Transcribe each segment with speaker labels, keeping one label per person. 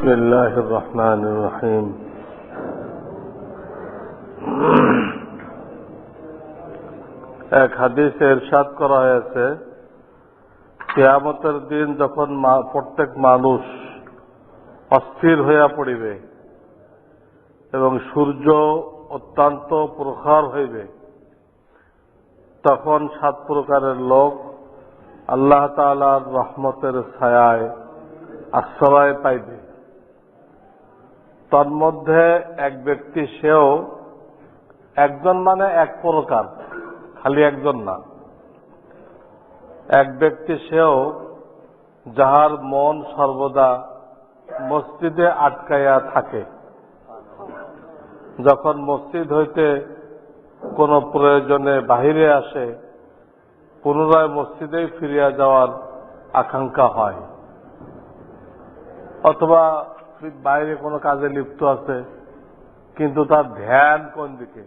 Speaker 1: بسم الله الرحمن الرحيم এক হাদিসে এরশাদ করা হয়েছে কেয়ামতের দিন যখন মা- প্রত্যেক মানুষ অস্থির হইয়া পড়িবে এবং সূর্য অত্যন্ত প্রখর হইবে তখন সাত প্রকারের লোক আল্লাহ তাআলার রহমতের ছায়ায় আশ্রয় পাইবে তন্মধ্যে এক ব্যক্তি সেও একজন মানে এক প্রকার, খালি একজন না। এক ব্যক্তি সেও যাহার মন সর্বদা মসজিদে আটকাইয়া থাকে। যখন মসজিদ হইতে কোনো প্রয়োজনে বাহিরে আসে, পুনরায় মসজিদেই ফিরিয়া যাওয়ার আকাঙ্ক্ষা হয়। অথবা বাইরে কোনো কাজে লিপ্ত আছে, কিন্তু তার ধ্যান কোন দিকে?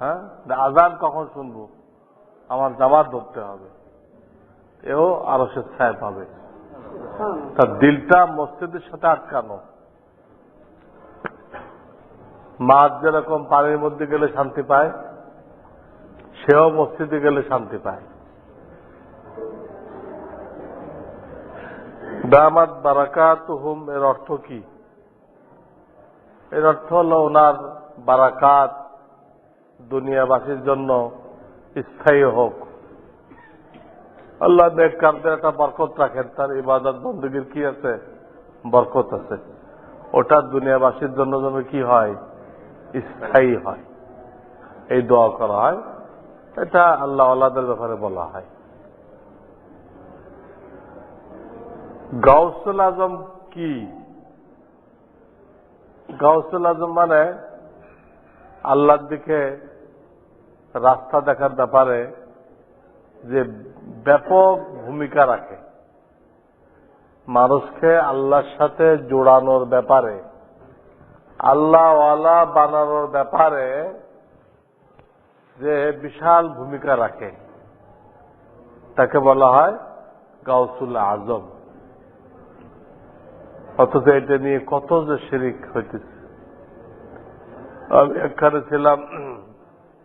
Speaker 1: হ্যাঁ? আজান কখন শুনব? আমার জামাত ধরতে হবে। এও আরও ছায় পাবে। তার দিলটা মসজিদের সাথে আটকানো। মাছ যেরকম পানির মধ্যে গেলে শান্তি পায়, সেও মসজিদে গেলে শান্তি পায়। দামাত বারাকাত হুম এর অর্থ কি? এর অর্থ হল ওনার বারাকাত দুনিয়াবাসীর জন্য স্থায়ী হোক। আল্লাহ নেককারদের একটা বরকত রাখেন, তার ইবাদত বন্দুগীর কি আছে? বরকত আছে। ওটা দুনিয়াবাসীর জন্য যেন কি হয়? স্থায়ী হয়। এই দোয়া করা হয়। এটা আল্লাহ আল্লাহদের ব্যাপারে বলা হয়। গাউসুল আজম কি? গাউসুল আজম মানে আল্লাহর দিকে রাস্তা দেখার ব্যাপারে যে ব্যাপক ভূমিকা রাখে। মানুষকে আল্লাহর সাথে জোড়ানোর ব্যাপারে, আল্লাহওয়ালা বানানোর ব্যাপারে যে বিশাল ভূমিকা রাখে, তাকে বলা হয় গাউসুল আজম। অথচ এটা নিয়ে কত যে শিরিক হইতেছে। আমি একখানে ছিলাম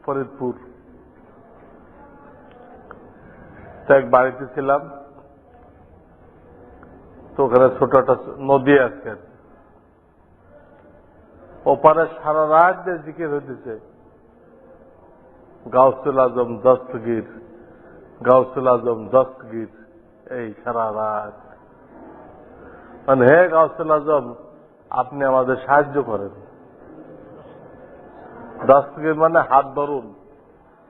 Speaker 1: ফরিদপুর। এক বাড়িতে ছিলাম। তো ওখানে ছোট একটা নদী আছে। ওপারে সারা রাত যে জিকির হইতেছে। গাউসুল আজম দস্তগীর গাউসুল আজম দস্তগীর এই সারা রাত। মানে হে গাউসুল আজম, আপনি আমাদের সাহায্য করেন। দস্তগীর মানে হাত ধরুন।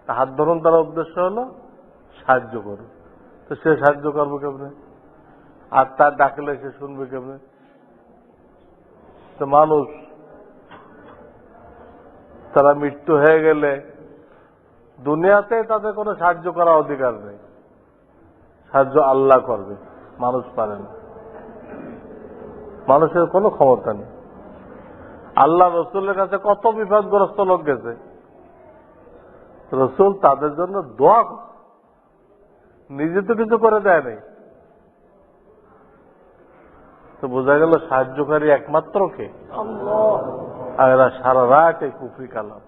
Speaker 1: হাত ধরুন তার উদ্দেশ্য হলো সাহায্য করুন। তো সে সাহায্য করবে কেমনে? আর তার ডাকলে সে শুনবে কেমনে? তো মানুষ, তারা মৃত্যু হয়ে গেলে দুনিয়াতে তাদের কোনো সাহায্য করার অধিকার নেই। সাহায্য আল্লাহ করবে, মানুষ পারে না। মানুষের কোনো ক্ষমতা নেই। আল্লাহ রসুলের কাছে কত বিপদগ্রস্ত লোক গেছে। রসুল তাদের জন্য দোয়া। নিজে তো কিছু করে দেয় নাই। তো বোঝা গেল সাহায্যকারী একমাত্র কে? আর এরা সারা রাত এই কুফরি কালাম।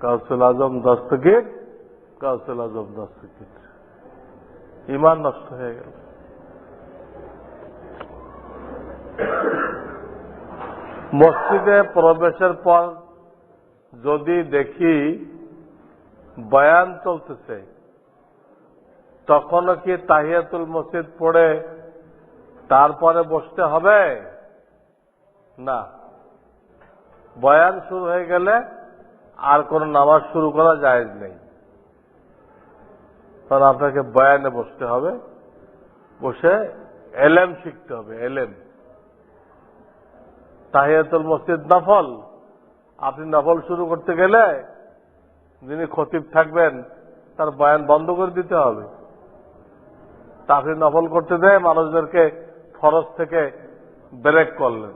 Speaker 1: কাউসুল আজম দস্তগীর কাউসুল আজম দস্তগীর ইমান নষ্ট হয়ে গেল। মসজিদে প্রবেশের পর যদি দেখি বয়ান চলতেছে, তখনও কি তাহিয়াতুল মসজিদ পড়ে তারপরে বসতে হবে? না। বয়ান শুরু হয়ে গেলে আর কোন নামাজ শুরু করা জায়েজ নেই। তখন আপনাকে বয়ানে বসতে হবে, বসে এলেম শিখতে হবে, এলেম। তাহিয়াতুল মসজিদ নফল। আপনি নফল শুরু করতে গেলে যিনি খতিব থাকবেন, তার বয়ান বন্ধ করে দিতে হবে। তা আপনি নফল করতে দেয় মানুষদেরকে ফরজ থেকে ব্রেক করলেন।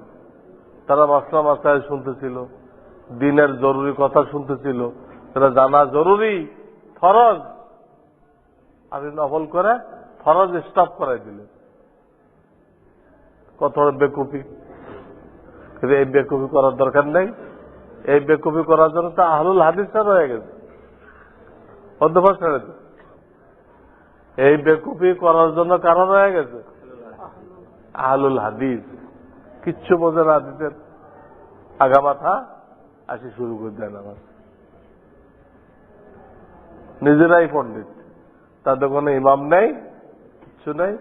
Speaker 1: তারা মাসলা মাসায় শুনতেছিল, দিনের জরুরি কথা শুনতেছিল সেটা জানা জরুরি, ফরজ। আপনি নফল করে ফরজ স্টপ করাই দিলেন। কত বেকুপি কিন্তু এই বেকুপি করার দরকার নেই। এই বেকুপি করার জন্য তো আহলুল হাদিসটা রয়ে গেছে। অধ্যবাস এই বেকুপি করার জন্য কারণ রয়ে গেছে? আহলুল হাদিস। কিচ্ছু বোঝে না হাদিসের। আগা মাথা আসি শুরু করে দেয় নামাজ নিজেরাই পণ্ডিত। তাদের কোনো ইমাম নেই, কিচ্ছু নেই।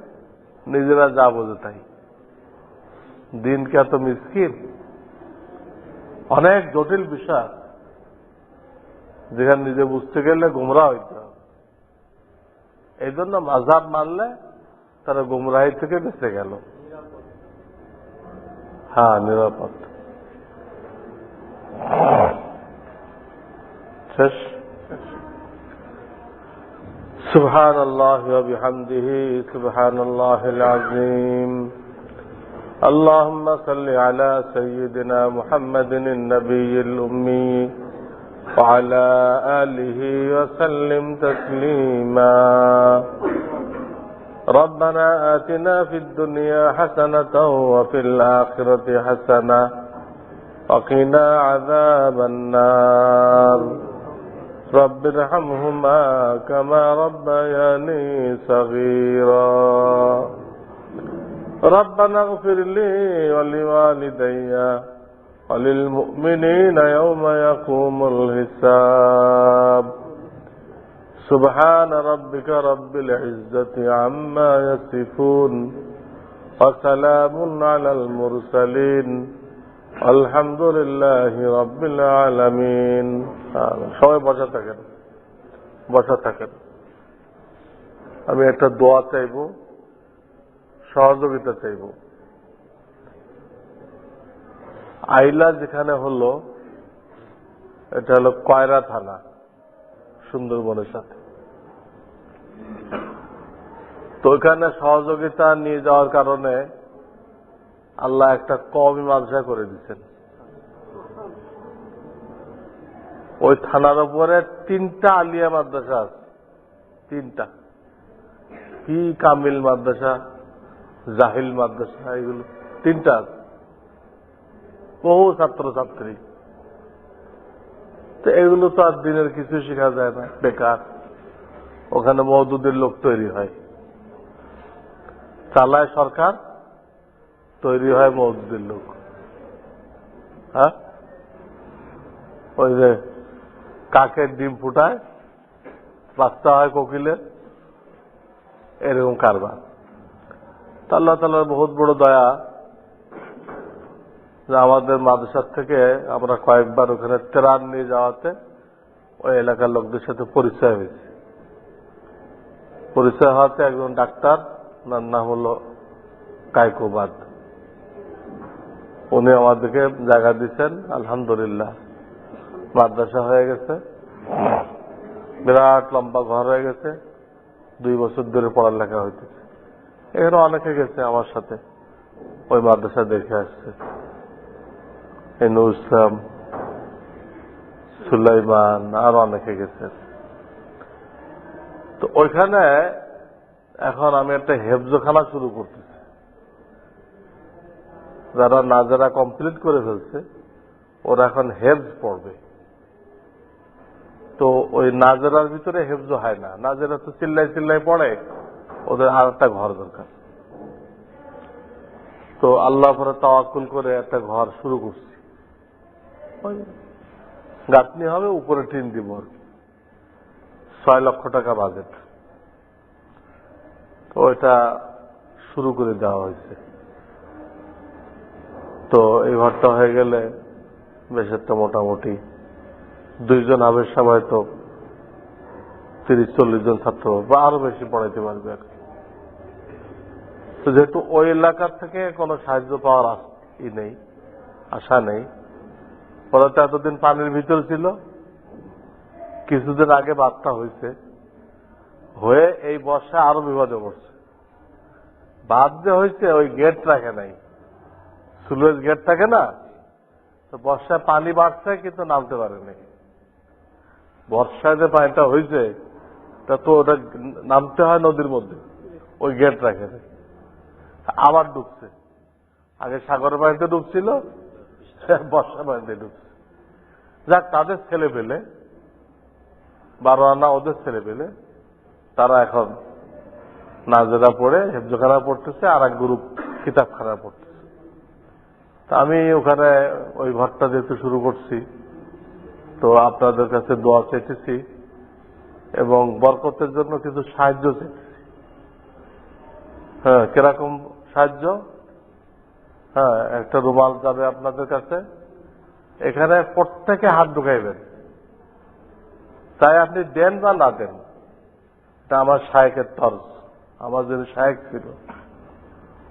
Speaker 1: নিজেরা যা বোঝে তাই। দিনকে এত মিসকিন অনেক জটিল বিষয় যেখানে নিজে বুঝতে গেলে গুমরা হইতে হবে এই জন্য মাঝাব মানলে তারা গুমরাহি থেকে বেঁচে গেল হ্যাঁ নিরাপদ শেষ سبحان الله وبحمده سبحان الله العظيم اللهم صل على سيدنا محمد النبي الأمي وعلى آله وسلم تسليما. ربنا آتنا في الدنيا حسنة وفي الآخرة حسنة وقنا عذاب النار. رب ارحمهما كما ربياني صغيرا. ربنا اغفر لي ولوالدي وللمؤمنين يوم يقوم الحساب سبحان ربك رب العزة عما يصفون وسلام على المرسلين الحمد لله رب العالمين আমিন। সবাই বসা থাকেন বসা থাকেন আমি একটা দোয়া চাইব সহযোগিতা চাইব। আইলা যেখানে হলো, এটা হলো কয়রা থানা, সুন্দরবনের সাথে। তো ওইখানে সহযোগিতা নিয়ে যাওয়ার কারণে আল্লাহ একটা কমই মাদ্রাসা করে দিচ্ছেন ওই থানার উপরে তিনটা আলিয়া মাদ্রাসা আছে। তিনটা। কি কামিল মাদ্রাসা? জাহিল মাদ্রাসা, এগুলো তিনটা বহু ছাত্র ছাত্রী তো এগুলো তো আর দিনের কিছু শেখা যায় না, বেকার। ওখানে মহদুদের লোক তৈরি হয়। চালায় সরকার, তৈরি হয় মহদুদের লোক। হ্যাঁ? ওই যে কাকের ডিম ফুটায়, বাচ্চা হয় কোকিলের, এরকম কারবার। তা আল্লাহ তালার বহুত বড় দয়া যে আমাদের মাদ্রাসার থেকে আমরা কয়েকবার ওখানে ত্রাণ নিয়ে যাওয়াতে ওই এলাকার লোকদের সাথে পরিচয় হয়েছে। পরিচয় হওয়াতে একজন ডাক্তার, ওনার নাম হলো কায়কোবাদ উনি আমাদেরকে জায়গা দিচ্ছেন আলহামদুলিল্লাহ। মাদ্রাসা হয়ে গেছে। বিরাট লম্বা ঘর হয়ে গেছে। দুই বছর ধরে পড়ালেখা হইতেছে। এখানে অনেকে গেছে আমার সাথে। ওই মাদ্রাসা দেখে আসছে। ইসলাম, সুলাইমান, আর অনেকে গেছে। তো ওইখানে এখন আমি একটা হেফজখানা শুরু করতেছি। যারা নাজারা কমপ্লিট করে ফেলছে, ওরা এখন হেফজ পড়বে। তো ওই নাজেরার ভিতরে হেফজ হয় না। নাজেরা তো চিল্লাই চিল্লাই পড়ে। ওদের আর একটা ঘর দরকার। তো আল্লাহ পরে তাওয়াক্কুল করে একটা ঘর শুরু করছি। গাঁথনি হবে, উপরে টিন দিব আর কি। ছয় লক্ষ টাকা বাজেট তো এটা শুরু করে দেওয়া হয়েছে। তো এই ঘরটা হয়ে গেলে বেশ একটা মোটামুটি। দুইজন আবের সময় তো তিরিশ চল্লিশ জন ছাত্র বা আরও বেশি পড়াইতে পারবে আর তো যেহেতু ওই এলাকার থেকে কোনো সাহায্য পাওয়ার আস- নেই, আশা নেই ওরা তো এতদিন পানির ভিতর ছিল, কিছুদিন আগে বাদটা হয়েছে, হয়ে এই বর্ষা আরও বিপদে পড়ছে। বাদ যে হয়েছে, ওই গেট রাখে নাই। সুলুয়েজ গেট থাকে না, তো বর্ষায় পানি বাড়ছে কিন্তু নামতে পারে নাই বর্ষায় যে পানিটা হয়েছে তা তো ওটা নামতে হয় নদীর মধ্যে। ওই গেট রাখে। আবার ডুবছে। আগে সাগরের পানিতে ডুবছিল, বর্ষা পানিতে ডুবছে। যাক, তাদের ছেলে পেলে, বারো আনা ওদের ছেলে পেলে, তারা এখন নাজেরা পড়ে, হেফজখানা পড়তেছে, আর এক গ্রুপ কিতাবখানা পড়তেছে। তা আমি ওখানে ওই ঘরটা যেতে শুরু করছি, তো আপনাদের কাছে দোয়া চেয়েছি এবং বরকতের জন্য কিছু সাহায্য চেয়েছি হ্যাঁ কীরকম সাহায্য? হ্যাঁ একটা রুমাল যাবে আপনাদের কাছে। এখানে প্রত্যেকে হাত ঢুকাইবেন। তাই আপনি দেন বা না দেন এটা আমার শায়েকের তর্জ। আমার যিনি শায়েক ছিল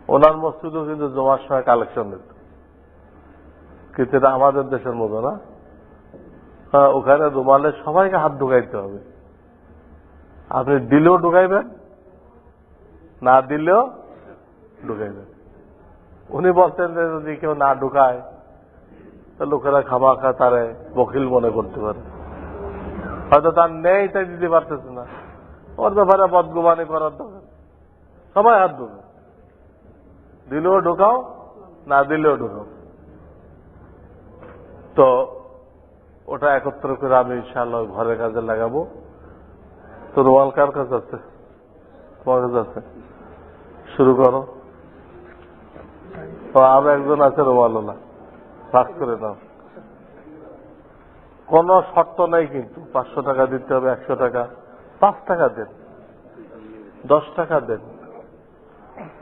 Speaker 1: ওনার মসজিদও কিন্তু জমার সময় কালেকশন দিত। কিন্তু এটা আমাদের দেশের মতো না। হ্যাঁ, ওখানে রুমালে সবাইকে হাত ঢুকাইতে হবে। আপনি দিলেও ঢুকাইবেন, না দিলেও ঢুকাইবেন। উনি বলতেন যে যদি কেউ না ঢুকায় লোকেরা খামাখা তারে বকিল মনে করতে পারে। হয়তো তার নেই, তাই দিতে পারতেছে না। ওর ব্যাপারে বদগুমানি করার দরকার। সবাই হাত ঢুকে দিলেও ঢুকাও, না দিলেও ঢুকাও। তো ওটা একত্র করে আমি ইনশাআল্লাহ ঘরের কাজে লাগাবো। তো রুমাল কার কাছে আছে? তোমার কাছে আছে? শুরু করো। আরও একজন আছে রুমালওয়ালা ভাগ করে নাও। কোনো শর্ত নাই কিন্তু। পাঁচশো টাকা দিতে হবে, একশো টাকা। পাঁচ টাকা দেন। দশ টাকা দেন।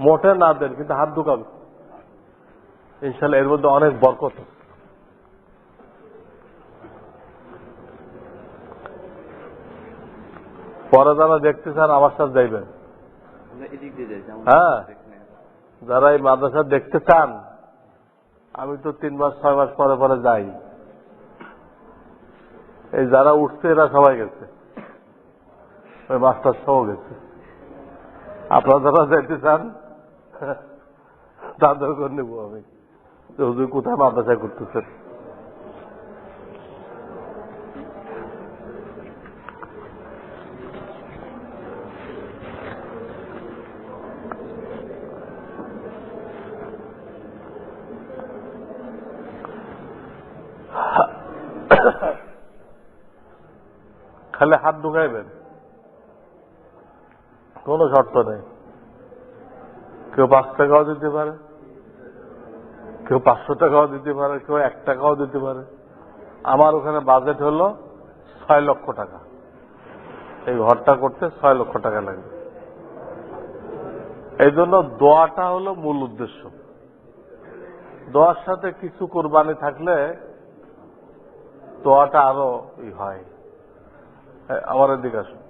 Speaker 1: মোটে না দেন, কিন্তু হাত ঢুকাবে। ইনশাল্লাহ এর মধ্যে অনেক বরকত। আছে। পরে যারা দেখতে চান আমার সাথে যাইবেন। হ্যাঁ। যারা এই মাদ্রাসা দেখতে চান আমি তো তিন মাস ছয় মাস পরে পরে যাই। এই যারা উঠছে এরা সবাই গেছে। ওই মাস্টার সহ গেছে। আপনারা যারা যেতে চান তাদেরকে নেব আমি। হুজুর কোথায় মাদ্রাসা করতেছেন? খালি হাত ঢুকাইবেন। কোনো শর্ত নেই। কেউ পাঁচ টাকাও দিতে পারে, কেউ পাঁচশো টাকাও দিতে পারে, কেউ এক টাকাও দিতে পারে। আমার ওখানে বাজেট হলো ছয় লক্ষ টাকা। এই ঘরটা করতে ছয় লক্ষ টাকা লাগবে এই জন্য দোয়াটা হলো মূল উদ্দেশ্য। দোয়ার সাথে কিছু কোরবানি থাকলে দোয়াটা আরও হয়। আমার এদিকে আসুন।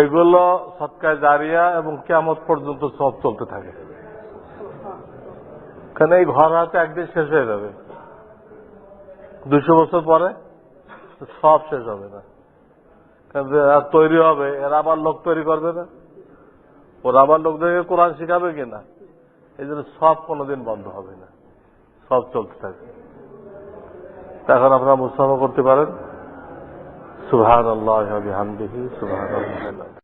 Speaker 1: এগুলো সৎকায় জারিয়া এবং কেমত পর্যন্ত সব চলতে থাকে। কেন এই ঘর হাতে একদিন শেষ হয়ে যাবে? দুশো বছর পরে সব শেষ হবে না। কারণ তৈরি হবে, এরা আবার লোক তৈরি করবে না। ওরা আবার লোকদেরকে কোরআন শিখাবে কিনা? এই জন্য সব কোনোদিন বন্ধ হবে না। সব চলতে থাকবে। এখন আপনারা মুস্তাফা করতে পারেন। সুহান আল্লাহ হামদিহি সুহান